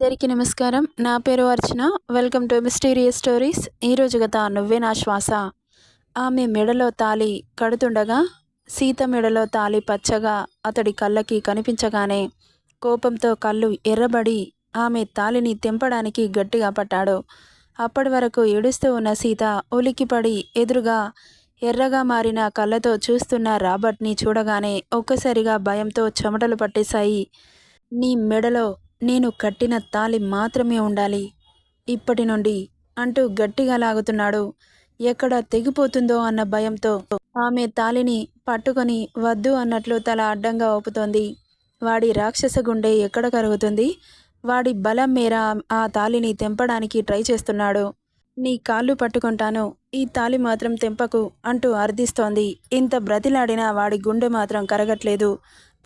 అందరికీ నమస్కారం. నా పేరు Archana. Welcome to mysterious stories. ఈరోజు గత నువ్వే నా శ్వాస. ఆమె మెడలో తాలి కడుతుండగా సీత మెడలో తాలి పచ్చగా అతడి కళ్ళకి కనిపించగానే కోపంతో కళ్ళు ఎర్రబడి ఆమె తాలిని తెంపడానికి గట్టిగా పట్టాడు. అప్పటి వరకు ఏడుస్తూ ఉన్న సీత ఉలిక్కిపడి ఎదురుగా ఎర్రగా మారిన కళ్ళతో చూస్తున్న రాబర్ట్ని చూడగానే ఒక్కసారిగా భయంతో చెమటలు పట్టేశాయి. నీ మెడలో నేను కట్టిన తాలి మాత్రమే ఉండాలి. ఇప్పటి నుండి అంటూ గట్టిగా లాగుతున్నాడు. ఎక్కడ తెగిపోతుందో అన్న భయంతో ఆమె తాలిని పట్టుకొని వద్దు అన్నట్లు తల అడ్డంగా ఊపుతోంది. వాడి రాక్షస గుండె ఎక్కడ కరుగుతుంది? వాడి బలం మేర ఆ తాలిని తెంపడానికి ట్రై చేస్తున్నాడు. నీ కాళ్ళు పట్టుకుంటాను. ఈ తాలి మాత్రం తెంపకు అంటూ అర్థిస్తోంది ఇంత బ్రతిలాడినా వాడి గుండె మాత్రం కరగట్లేదు.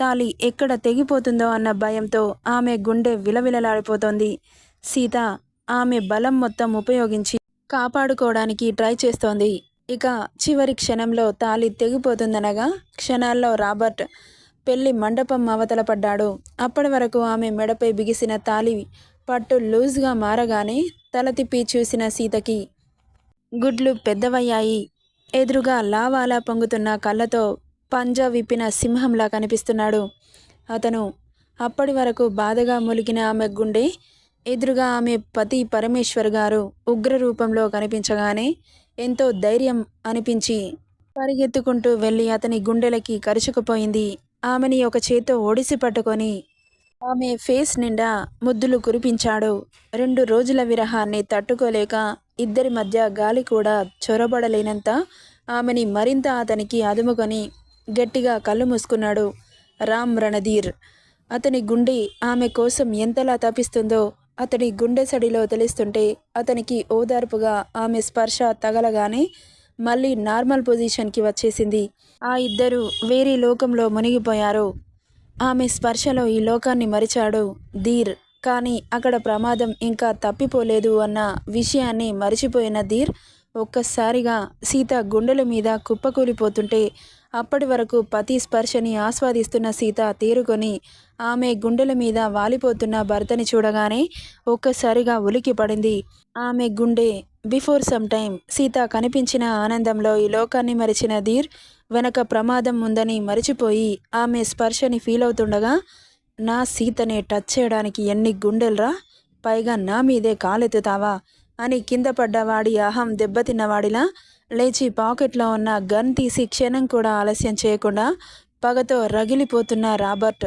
తాలి ఎక్కడ తెగిపోతుందో అన్న భయంతో ఆమె గుండె విలవిలలాడిపోతోంది. సీత ఆమె బలం మొత్తం ఉపయోగించి కాపాడుకోవడానికి ట్రై చేస్తోంది. ఇక చివరి క్షణంలో తాలి తెగిపోతుందనగా క్షణాల్లో రాబర్ట్ పెళ్ళి మండపం అవతల పడ్డాడు. అప్పటి వరకు ఆమె మెడపై బిగిసిన తాలి పట్టు లూజ్గా మారగానే తల తిప్పి చూసిన సీతకి గుడ్లు పెద్దవయ్యాయి. ఎదురుగా లావాలా పొంగుతున్న కళ్ళతో పంజా విప్పిన సింహంలా కనిపిస్తున్నాడు. అతను అప్పటి వరకు బాధగా ములిగిన ఆమె గుండె ఎదురుగా ఆమె పతి పరమేశ్వర్ గారు ఉగ్ర రూపంలో కనిపించగానే ఎంతో ధైర్యం అనిపించి పరిగెత్తుకుంటూ వెళ్ళి అతని గుండెలకి కరుచుకుపోయింది. ఆమెని ఒక చేత్తో ఒడిసి పట్టుకొని ఆమె ఫేస్ నిండా ముద్దులు కురిపించాడు. రెండు రోజుల విరహాన్ని తట్టుకోలేక ఇద్దరి మధ్య గాలి కూడా చొరబడలేనంత ఆమెని మరింత అతనికి అదుముకొని గట్టిగా కళ్ళు మూసుకున్నాడు. రామ్ రణధీర్. అతని గుండె ఆమె కోసం ఎంతలా తపిస్తుందో అతని గుండె సడిలో తెలుస్తుంటే అతనికి ఓదార్పుగా ఆమె స్పర్శ తగలగానే మళ్ళీ నార్మల్ పొజిషన్కి వచ్చేసింది. ఆ ఇద్దరు వేరే లోకంలో మునిగిపోయారు. ఆమె స్పర్శలో ఈ లోకాన్ని మరిచాడు ధీర్. కానీ అక్కడ ప్రమాదం ఇంకా తప్పిపోలేదు అన్న విషయాన్ని మరిచిపోయిన ధీర్ ఒక్కసారిగా సీత గుండెల మీద కుప్పకూలిపోతుంటే అప్పటి వరకు పతి స్పర్శని ఆస్వాదిస్తున్న సీత తేరుకొని ఆమె గుండెల మీద వాలిపోతున్న భర్తని చూడగానే ఒక్కసారిగా ఉలికి పడింది. ఆమె గుండె బిఫోర్ సమ్ టైం సీత కనిపించిన ఆనందంలో ఈ లోకాన్ని మరిచిన ధీర్ వెనక ప్రమాదం ఉందని మరిచిపోయి ఆమె స్పర్శని ఫీల్ అవుతుండగా నా సీతనే టచ్ చేయడానికి ఎన్ని గుండెలరా? పైగా నా మీదే కాలెత్తుతావా? అని కింద పడ్డవాడి అహం దెబ్బతిన్నవాడిలా లేచి పాకెట్లో ఉన్న గన్ తీసి క్షణం కూడా ఆలస్యం చేయకుండా పగతో రగిలిపోతున్న రాబర్ట్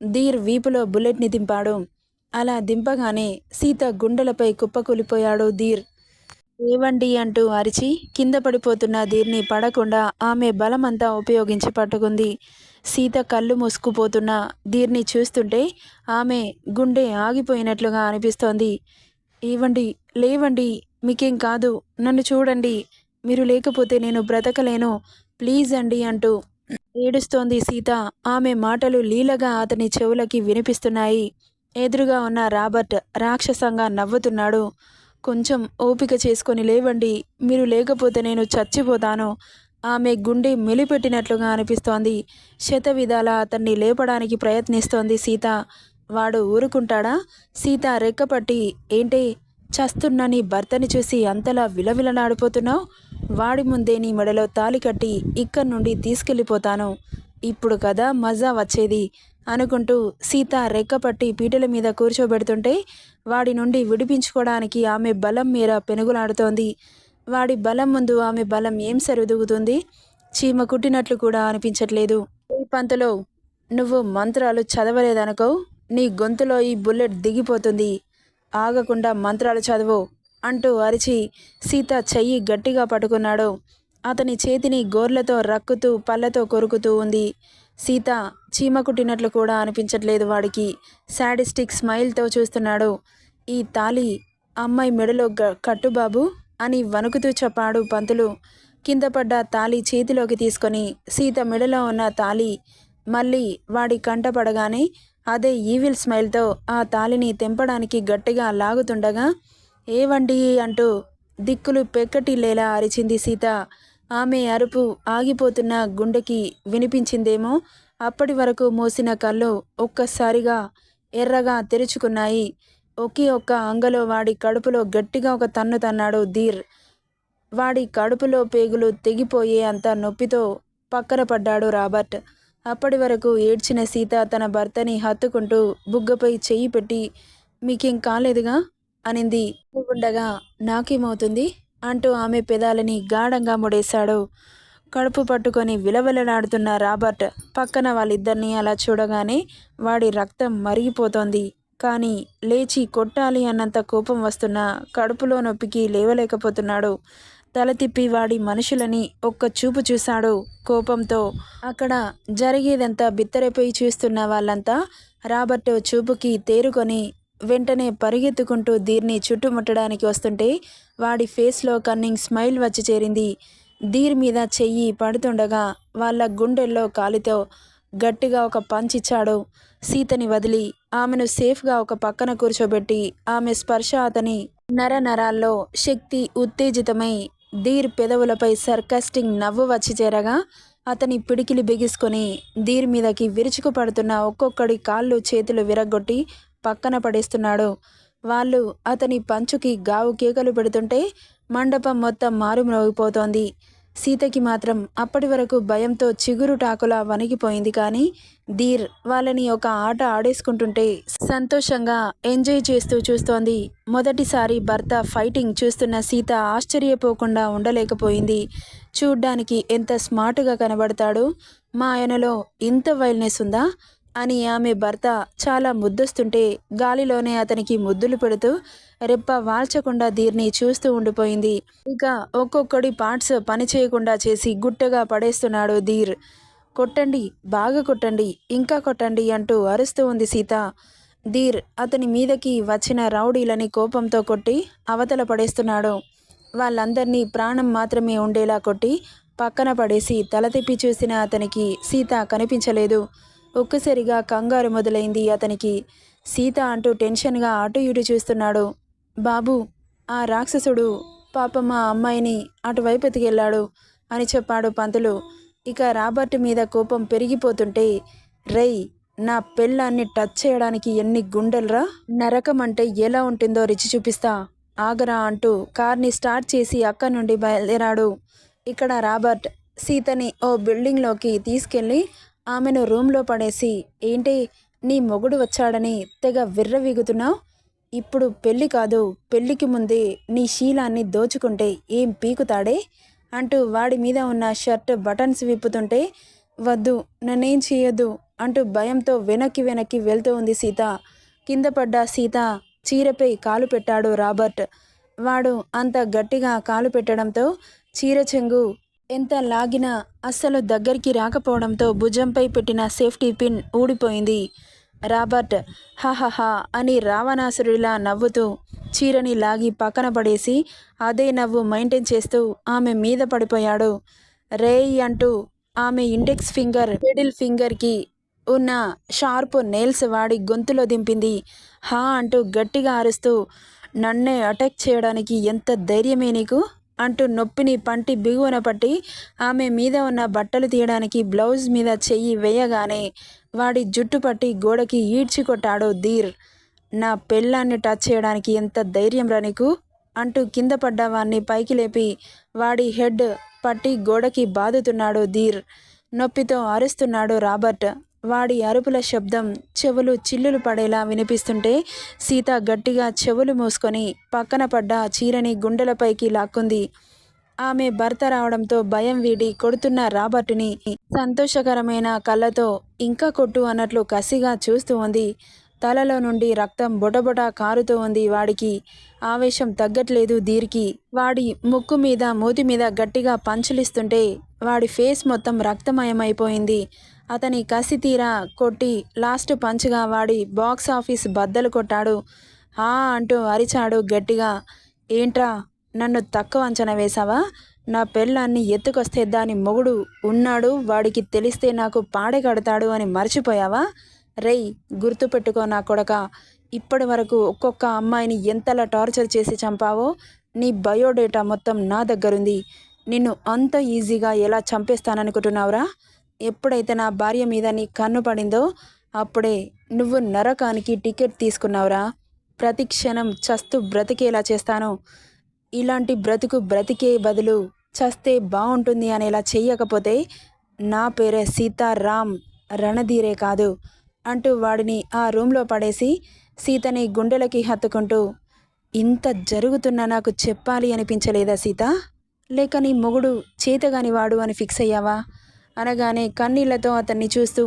ధీర్ వీపులో బుల్లెట్ని దింపాడు. అలా దింపగానే సీత గుండెలపై కుప్పకూలిపోయాడు ధీర్. ఏవండి అంటూ అరిచి కింద పడిపోతున్న ధీర్ని పడకుండా ఆమె బలమంతా ఉపయోగించి పట్టుకుంది. సీత కళ్ళు మూసుకుపోతున్న ధీర్ని చూస్తుంటే ఆమె గుండె ఆగిపోయినట్లుగా అనిపిస్తోంది. ఏవండి లేవండి మీకేం కాదు నన్ను చూడండి మీరు లేకపోతే నేను బ్రతకలేను. ప్లీజ్ అండి అంటూ ఏడుస్తోంది సీత. ఆమె మాటలు లీలగా అతని చెవులకి వినిపిస్తున్నాయి. ఎదురుగా ఉన్న రాబర్ట్ రాక్షసంగా నవ్వుతున్నాడు. కొంచెం ఓపిక చేసుకొని లేవండి. మీరు లేకపోతే నేను చచ్చిపోతాను. ఆమె గుండె మెలిపెట్టినట్లుగా అనిపిస్తోంది. శత విధాల అతన్ని లేపడానికి ప్రయత్నిస్తోంది సీత. వాడు ఊరుకుంటాడా? సీత రెక్కపట్టి ఏంటే చస్తున్న నీ భర్తని చూసి అంతలా విలవిలనాడిపోతున్నావు వాడి ముందే నీ మెడలో తాలి కట్టి ఇక్కడి నుండి తీసుకెళ్ళిపోతాను. ఇప్పుడు కదా మజా వచ్చేది అనుకుంటూ సీత రెక్కపట్టి పీటల మీద కూర్చోబెడుతుంటే వాడి నుండి విడిపించుకోవడానికి ఆమె బలం మీర పెనుగులాడుతోంది. వాడి బలం ముందు ఆమె బలం ఏం సరిదూగుతుంది చీమ కుట్టినట్లు కూడా అనిపించట్లేదు. ఈ పంతలో నువ్వు మంత్రాలు చదవలేదనుకో నీ గొంతులో ఈ బుల్లెట్ దిగిపోతుంది. ఆగకుండా మంత్రాలు చదువు అంటూ అరిచి సీత చెయ్యి గట్టిగా పట్టుకున్నాడు. అతని చేతిని గోర్లతో రక్కుతూ పళ్ళతో కొరుకుతూ ఉంది. సీత చీమ కుట్టినట్లు కూడా అనిపించట్లేదు వాడికి. శాడిస్టిక్ స్మైల్తో చూస్తున్నాడు. ఈ తాలి అమ్మాయి మెడలో గ కట్టుబాబు అని వణుకుతూ చెప్పాడు పంతులు. కింద పడ్డ తాలి చేతిలోకి తీసుకొని సీత మెడలో ఉన్న తాలి మళ్ళీ వాడి కంట పడగానే అదే ఈవిల్ స్మైల్తో ఆ తాలిని తెంపడానికి గట్టిగా లాగుతుండగా ఏవండి అంటూ దిక్కులు పెక్కటిల్లేలా అరిచింది సీత. ఆమె అరుపు ఆగిపోతున్న గుండెకి వినిపించిందేమో అప్పటి వరకు మోసిన కళ్ళు ఒక్కసారిగా ఎర్రగా తెరుచుకున్నాయి. ఒకే ఒక్క అంగలో వాడి కడుపులో గట్టిగా ఒక తన్ను తన్నాడు ధీర్. వాడి కడుపులో పేగులు తెగిపోయే అంత నొప్పితో పక్కన పడ్డాడు రాబర్ట్. అప్పటి వరకు ఏడ్చిన సీత తన భర్తని హత్తుకుంటూ బుగ్గపై చెయ్యి పెట్టి మీకేం కాలేదుగా? అనింది. ఉండగా నాకేమవుతుంది? అంటూ ఆమె పెదాలని గాఢంగా ముడేశాడు. కడుపు పట్టుకొని విలవిలలాడుతున్న రాబర్ట్ పక్కన వాళ్ళిద్దరినీ అలా చూడగానే వాడి రక్తం మరిగిపోతోంది. కానీ లేచి కొట్టాలి అన్నంత కోపం వస్తున్న కడుపులో నొప్పికి లేవలేకపోతున్నాడు. తల తిప్పి వాడి మనుషులని ఒక్క చూపు చూశాడు. కోపంతో అక్కడ జరిగేదంతా బిత్తరైపోయి చూస్తున్న వాళ్ళంతా రాబర్ట్ చూపుకి తేరుకొని వెంటనే పరిగెత్తుకుంటూ దీర్ని చుట్టుముట్టడానికి వస్తుంటే వాడి ఫేస్లో కన్నింగ్ స్మైల్ వచ్చి చేరింది. దీర్ మీద చెయ్యి పడుతుండగా వాళ్ళ గుండెల్లో కాలితో గట్టిగా ఒక పంచిచ్చాడు సీతని వదిలి ఆమెను సేఫ్గా ఒక పక్కన కూర్చోబెట్టి ఆమె స్పర్శ అతని నర నరాల్లో శక్తి ఉత్తేజితమై ధీర్ పెదవులపై సర్కాస్టింగ్ నవ్వు వచ్చి చేరగా అతని పిడికిలి బిగిసుకొని ధీర్ మీదకి విరుచుకు పడుతున్న ఒక్కొక్కడి కాళ్ళు చేతులు విరగ్గొట్టి పక్కన పడేస్తున్నాడు. వాళ్ళు అతని పంచుకి గావు కేకలు పెడుతుంటే మండపం మొత్తం మారుమ్రోగిపోతోంది. సీతకి మాత్రం అప్పటి వరకు భయంతో చిగురు టాకులా వణిగిపోయింది కానీ ధీర్ వాళ్ళని ఒక ఆట ఆడేసుకుంటుంటే సంతోషంగా ఎంజాయ్ చేస్తూ చూస్తోంది. మొదటిసారి భర్త ఫైటింగ్ చూస్తున్న సీత ఆశ్చర్యపోకుండా ఉండలేకపోయింది. చూడ్డానికి ఎంత స్మార్ట్గా కనబడతాడు? మా ఆయనలో ఇంత వైల్నెస్ ఉందా? అని ఆమె భర్త చాలా ముద్దొస్తుంటే గాలిలోనే అతనికి ముద్దులు పెడుతూ రెప్ప వాల్చకుండా దీర్ని చూస్తూ ఉండిపోయింది. ఇక ఒక్కొక్కడి పార్ట్స్ పని చేయకుండా చేసి గుట్టగా పడేస్తున్నాడు ధీర్. కొట్టండి బాగా కొట్టండి ఇంకా కొట్టండి అంటూ అరుస్తూ ఉంది సీత. ధీర్ అతని మీదకి వచ్చిన రౌడీలని కోపంతో కొట్టి అవతల పడేస్తున్నాడు. వాళ్ళందరినీ ప్రాణం మాత్రమే ఉండేలా కొట్టి పక్కన పడేసి తల తిప్పి చూసిన అతనికి సీత కనిపించలేదు. ఒక్కసారిగా కంగారు మొదలైంది అతనికి. సీత అంటూ టెన్షన్గా అటు ఇటు చూస్తున్నాడు. బాబు ఆ రాక్షసుడు పాప మా అమ్మాయిని అటువైపు ఎతికెళ్ళాడు అని చెప్పాడు పంతులు. ఇక రాబర్ట్ మీద కోపం పెరిగిపోతుంటే రేయ్ నా పెళ్ళాన్ని టచ్ చేయడానికి ఎన్ని గుండెలరా? నరకం అంటే ఎలా ఉంటుందో రుచి చూపిస్తా. ఆగరా అంటూ కార్ని స్టార్ట్ చేసి అక్క నుండి బయలుదేరాడు. ఇక్కడ రాబర్ట్ సీతని ఓ బిల్డింగ్లోకి తీసుకెళ్ళి ఆమెను రూమ్లో పడేసి ఏంటి నీ మొగుడు వచ్చాడని తెగ విర్రవీగుతున్నావు? ఇప్పుడు పెళ్ళి కాదు పెళ్ళికి ముందే నీ శీలాన్ని దోచుకుంటే ఏం పీకుతాడే? అంటూ వాడి మీద ఉన్న షర్ట్ బటన్స్ విప్పుతుంటే వద్దు నన్నేం చేయొద్దు అంటూ భయంతో వెనక్కి వెనక్కి వెళ్తూ ఉంది సీత. కింద పడ్డ సీత చీరపై కాలు పెట్టాడు రాబర్ట్. వాడు అంత గట్టిగా కాలు పెట్టడంతో చీర చెంగు ఎంత లాగినా అస్సలు దగ్గరికి రాకపోవడంతో భుజంపై పెట్టిన సేఫ్టీ పిన్ ఊడిపోయింది. రాబర్ట్ హహహా అని రావణాసురుడిలా నవ్వుతూ చీరని లాగి పక్కన పడేసి అదే నవ్వు మెయింటైన్ చేస్తూ ఆమె మీద పడిపోయాడు. రేయ్ అంటూ ఆమె ఇండెక్స్ ఫింగర్ మిడిల్ ఫింగర్కి ఉన్న షార్ప్ నెయిల్స్ వాడి గొంతులో దింపింది. హా అంటూ గట్టిగా అరుస్తూ నన్నే అటాక్ చేయడానికి ఎంత ధైర్యమే నీకు? అంటూ నొప్పిని పంటి బిగువన పట్టి ఆమె మీద ఉన్న బట్టలు తీయడానికి బ్లౌజ్ మీద చెయ్యి వేయగానే వాడి జుట్టు పట్టి గోడకి ఈడ్చి కొట్టాడు ధీర్. నా పెళ్ళాన్ని టచ్ చేయడానికి ఎంత ధైర్యం రా నీకు? అంటూ కింద పడ్డవాణ్ణి పైకి లేపి వాడి హెడ్ పట్టి గోడకి బాదుతున్నాడు ధీర్. నొప్పితో అరుస్తున్నాడు రాబర్ట్. వాడి అరుపుల శబ్దం చెవులు చిల్లులు పడేలా వినిపిస్తుంటే సీత గట్టిగా చెవులు మూసుకొని పక్కన పడ్డ చీరని గుండెలపైకి లాక్కుంది. ఆమె భర్త రావడంతో భయం వీడి కొడుతున్న రాబర్ట్ని సంతోషకరమైన కళ్ళతో ఇంకా కొట్టు అన్నట్లు కసిగా చూస్తూ ఉంది. తలలో నుండి రక్తం బొటబొట కారుతూ ఉంది వాడికి. ఆవేశం తగ్గట్లేదు దీర్కి. వాడి ముక్కు మీద మూతి మీద గట్టిగా పంచులిస్తుంటే వాడి ఫేస్ మొత్తం రక్తమయమైపోయింది. అతని కసి తీరా కొట్టి లాస్ట్ పంచ్గా వాడి బాక్స్ ఆఫీస్ బద్దలు కొట్టాడు. ఆ అంటూ అరిచాడు గట్టిగా. ఏంట్రా నన్ను తక్కువ అంచనా వేశావా? నా పెళ్ళాన్ని ఎత్తుకొస్తే దాని మొగుడు ఉన్నాడు వాడికి తెలిస్తే నాకు పాడే కడతాడు అని మర్చిపోయావా? రేయ్ గుర్తుపెట్టుకో నా కొడక. ఇప్పటి వరకు ఒక్కొక్క అమ్మాయిని ఎంతలా టార్చర్ చేసి చంపావో నీ బయోడేటా మొత్తం నా దగ్గరుంది. నిన్ను అంత ఈజీగా ఎలా చంపేస్తాననుకుంటున్నావురా? ఎప్పుడైతే నా భార్య మీద నీ కన్ను పడిందో అప్పుడే నువ్వు నరకానికి టికెట్ తీసుకున్నావురా. ప్రతి క్షణం చస్తు బ్రతికేలా చేస్తాను. ఇలాంటి బ్రతుకు బ్రతికే బదులు చస్తే బాగుంటుంది అనేలా చెయ్యకపోతే నా పేరే సీతారాం రణధీరే కాదు అంటూ వాడిని ఆ రూమ్లో పడేసి సీతని గుండెలకి హత్తుకుంటూ ఇంత జరుగుతున్నా నాకు చెప్పాలి అనిపించలేదా సీత? లేక నీ మొగుడు చేతగాని వాడు అని ఫిక్స్ అయ్యావా? అనగానే కన్నీళ్ళతో అతన్ని చూస్తూ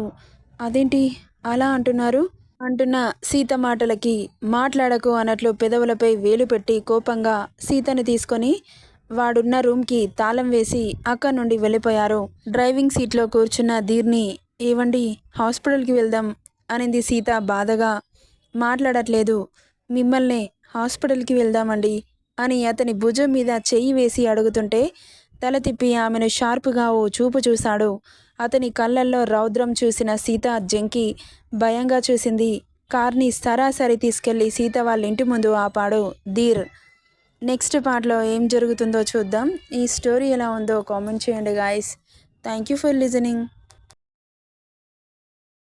అదేంటి అలా అంటున్నారు? అంటున్న సీత మాటలకి మాట్లాడకు అన్నట్లు పెదవులపై వేలు పెట్టి కోపంగా సీతని తీసుకొని వాడున్న రూమ్కి తాళం వేసి అక్కడి నుండి వెళ్ళిపోయారు. డ్రైవింగ్ సీట్లో కూర్చున్న ధీర్ని ఏవండి హాస్పిటల్కి వెళ్దాం అనింది సీత బాధగా. మాట్లాడట్లేదు మిమ్మల్నే హాస్పిటల్కి వెళ్దామండి అని అతని భుజం మీద చెయ్యి వేసి అడుగుతుంటే తల తిప్పి ఆమెను షార్పుగా ఓ చూపు చూశాడు. అతని కళ్ళల్లో రౌద్రం చూసిన సీత జంకి భయంగా చూసింది. కార్ని సరాసరి తీసుకెళ్ళి సీత వాళ్ళ ఇంటి ముందు ఆపాడు. ధీర్ నెక్స్ట్ పార్ట్లో ఏం జరుగుతుందో చూద్దాం. ఈ స్టోరీ ఎలా ఉందో కామెంట్ చేయండి guys. Thank you for listening.